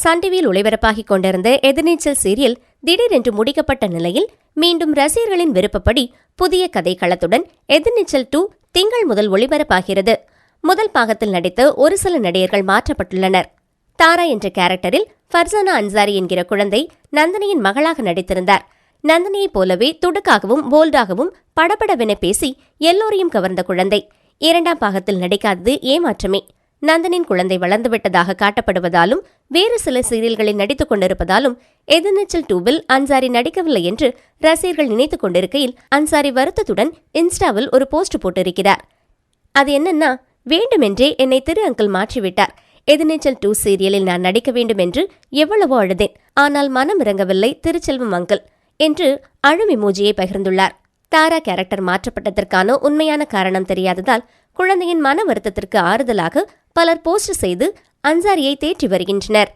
Sun டிவியில் ஒளிபரப்பாகிக் கொண்டிருந்த எதிர்நீச்சல் serial திடீரென்று முடிக்கப்பட்ட நிலையில் மீண்டும் ரசிகர்களின் விருப்பப்படி புதிய கதைக்களத்துடன் எதிர்நீச்சல் டூ திங்கள் முதல் ஒளிபரப்பாகிறது. முதல் பாகத்தில் நடித்த ஒரு சில நடிகர்கள் மாற்றப்பட்டுள்ளனர். தாரா என்ற கேரக்டரில் ஃபர்சானா அன்சாரி என்கிற குழந்தை நந்தினியின் மகளாக நடித்திருந்தார். நந்தினியைப் போலவே துடுக்காகவும் போல்டாகவும் படபடவென பேசி எல்லோரையும் கவர்ந்த குழந்தை. இரண்டாம் பாகத்தில் நடிக்காதது ஏமாற்றமே. நந்தனின் குழந்தை வளர்ந்துவிட்டதாக காட்டப்படுவதாலும் வேறு சில சீரியல்களில் நடித்துக் கொண்டிருப்பதாலும் எதிர்நீச்சல் டூவில் அன்சாரி நடிக்கவில்லை என்று ரசிகர்கள் நினைத்துக் கொண்டிருக்கையில் அன்சாரி வருத்தத்துடன் இன்ஸ்டாவில் ஒரு போஸ்ட் போட்டிருக்கிறார். அது என்னன்னா வேண்டுமென்றே என்னை திரு அங்கிள் மாற்றிவிட்டார். எதிர்நீச்சல் டூ சீரியலில் நான் நடிக்க வேண்டும் என்று எவ்வளவோ அழுதேன். ஆனால் மனம் இறங்கவில்லை திருச்செல்வம் அங்கிள் என்று அழும் இமோஜியை பகிர்ந்துள்ளார். தாரா கேரக்டர் மாற்றப்பட்டதற்கான உண்மையான காரணம் தெரியாததால் குழந்தையின் மன வருத்தத்திற்கு ஆறுதலாக பலர் போஸ்ட் செய்து அன்சாரியை தேற்றி வருகின்றனர்.